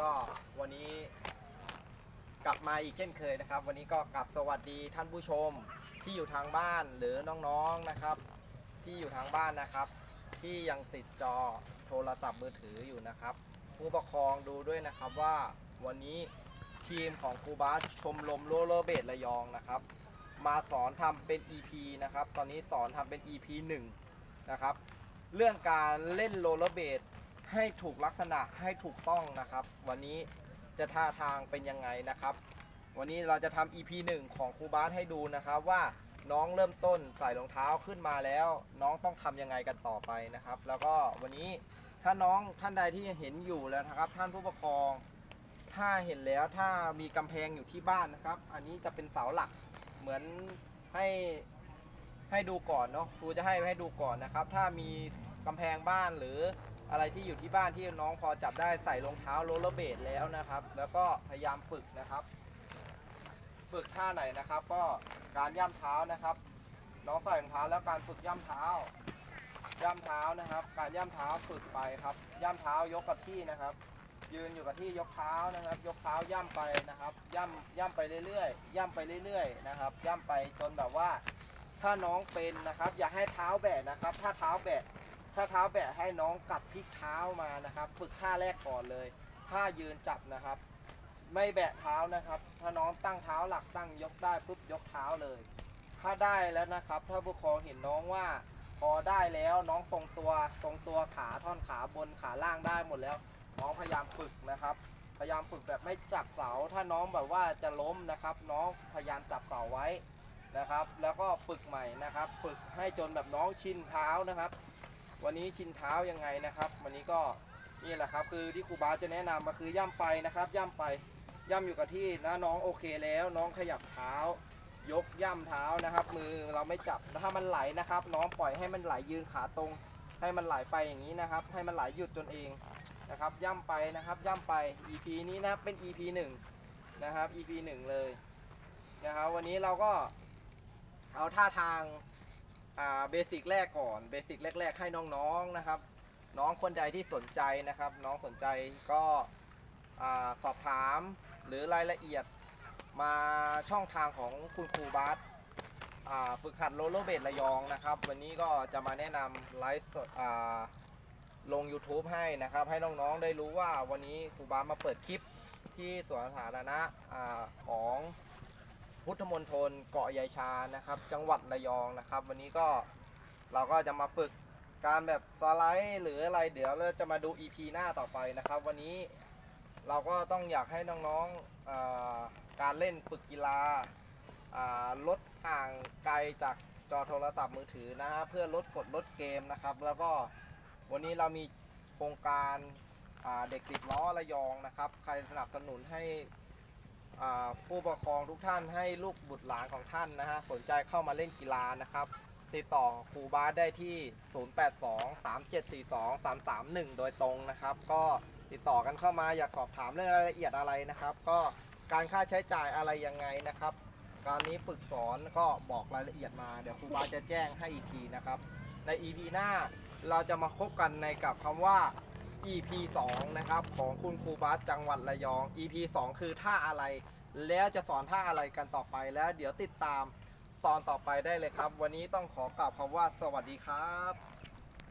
ก็วันนี้กลับมาอีกเช่นเคยนะครับ วันนี้ก็กลับสวัสดีท่านผู้ชมที่อยู่ทางบ้านหรือน้องๆนะครับ ที่อยู่ทางบ้านนะครับ ที่ยังติดจอโทรศัพท์มือถืออยู่นะครับ ผู้ปกครองดูด้วยนะครับว่าวันนี้ทีมของครูบาสชมรมโรลเลอร์เบดระยองนะครับ มาสอนทำเป็น EP นะครับ ตอนนี้สอนทำเป็น EP 1 นะครับ เรื่องการเล่นโรลเลอร์เบด ให้ถูกลักษณะให้ถูกต้องนะครับ วันนี้จะท่าทางเป็นยังไงนะครับ วันนี้เราจะทำ EP 1 ของครูบาสให้ดูนะครับ ว่าน้องเริ่มต้นใส่รองเท้าขึ้นมาแล้ว น้องต้องทำยังไงกันต่อไปนะครับ แล้วก็วันนี้ถ้าน้องท่านใดที่เห็นอยู่แล้วนะครับ ท่านผู้ปกครองถ้าเห็นแล้วถ้ามีกำแพงอยู่ที่บ้านนะครับ อันนี้จะเป็นเสาหลักเหมือนให้ให้ดูก่อนเนาะครูจะให้ให้ดูก่อนนะครับ ถ้ามีกำแพงบ้านหรือ อะไรที่อยู่ที่บ้านที่น้องพอจับได้ใส่รองเท้าโรลเลอร์เบดแล้วนะครับ แล้วก็พยายามฝึกนะครับ ฝึกท่าไหนนะครับ ก็การย่ำเท้านะครับ น้องใส่รองเท้าแล้วการฝึกย่ำเท้า ย่ำเท้านะครับ การย่ำเท้าฝึกไปครับ ย่ำเท้ายกกับที่นะครับ ยืนอยู่กับที่ยกเท้านะครับ ยกเท้าย่ำไปนะครับ ย่ำย่ำไปเรื่อยๆ ย่ำไปเรื่อยๆนะครับ ย่ำไปจนแบบว่า ถ้าน้องเป็นนะครับ อย่าให้เท้าแบะนะครับ ถ้าเท้าแบะ ถ้าเท้าแบะให้น้องกลับพลิกเท้ามานะครับ ฝึกท่าแรกก่อนเลยท่ายืนจับนะครับ ไม่แบะเท้านะครับ ถ้าน้องตั้งเท้าหลักตั้งยกได้ปุ๊บยกเท้าเลย ถ้าได้แล้วนะครับ ถ้าผู้ปกครองเห็นน้องว่าพอได้แล้วน้องทรงตัวทรงตัวขาท่อนขาบนขาล่างได้หมดแล้ว น้องพยายามฝึกนะครับ พยายามฝึกแบบไม่จับเสา ถ้าน้องแบบว่าจะล้มนะครับ น้องพยายามจับเสาไว้นะครับ แล้วก็ฝึกใหม่นะครับ ฝึกให้จนแบบน้องชินเท้านะครับ วันนี้ชินเท้ายังไงนะครับ วันนี้ก็นี่แหละครับคือที่ครูบาจะแนะนำมาคือย่ำไปนะครับ ย่ำไปย่ำอยู่กับที่นะน้องโอเคแล้ว น้องขยับเท้ายกย่ำเท้านะครับ มือเราไม่จับถ้ามันไหลนะครับ น้องปล่อยให้มันไหลยืนขาตรง ให้มันไหลไปอย่างนี้นะครับ ให้มันไหลหยุดจนเองนะครับ ย่ำไปนะครับ ย่ำไป EP นี้นะเป็น EP 1นะครับ EP 1 เลยนะครับ วันนี้เราก็เอาท่าทาง เบสิกแรกก่อนเบสิกแรก ๆ ให้น้องๆนะครับ น้องคนใดที่สนใจนะครับ น้องสนใจก็สอบถามหรือรายละเอียดมาช่องทางของคุณครูบาสฝึกหัดโรลเลอร์เบดระยองนะครับ วันนี้ก็จะมาแนะนำไลฟ์สดลง YouTube ให้นะครับ ให้น้องๆได้รู้ว่าวันนี้ครูบาสมาเปิดคลิปที่สวนสาธารณะอาขอ พุทธมณฑลเกาะยายชานะครับ จังหวัดระยองนะครับ วันนี้ก็เราก็จะมาฝึกการแบบสไลด์หรืออะไรเดี๋ยวเราจะมาดู EP หน้าต่อไปนะครับ วันนี้เราก็ต้องอยากให้น้องๆการเล่นฝึกกีฬาลดห่างไกลจากจอโทรศัพท์มือถือนะฮะเพื่อลดกดลดเกมนะครับ แล้วก็วันนี้เรามีโครงการเด็กติดล้อระยองนะครับ ใครสนับสนุนให้ ผู้ปกครองทุกท่านให้ลูกบุตรหลานของท่านนะฮะสนใจเข้ามาเล่นกีฬานะครับ ติดต่อครูบาสได้ที่ 0823742331 โดยตรงนะครับ ก็ติดต่อกันเข้ามาอยากสอบถามเรื่องรายละเอียดอะไรนะครับ ก็การค่าใช้จ่ายอะไรยังไงนะครับ การนี้ฝึกสอนก็บอกรายละเอียดมาเดี๋ยวครูบาสจะแจ้งให้อีกทีนะครับ ใน EP หน้าเราจะมาคบกันในกับคำว่า EP 2 นะครับ ของคุณครูบาสจังหวัดระยอง EP 2 คือท่าอะไร แล้วจะสอนท่าอะไรกันต่อไปแล้วเดี๋ยวติดตามตอนต่อไปได้เลยครับ วันนี้ต้องขอกล่าวคำว่าสวัสดีครับ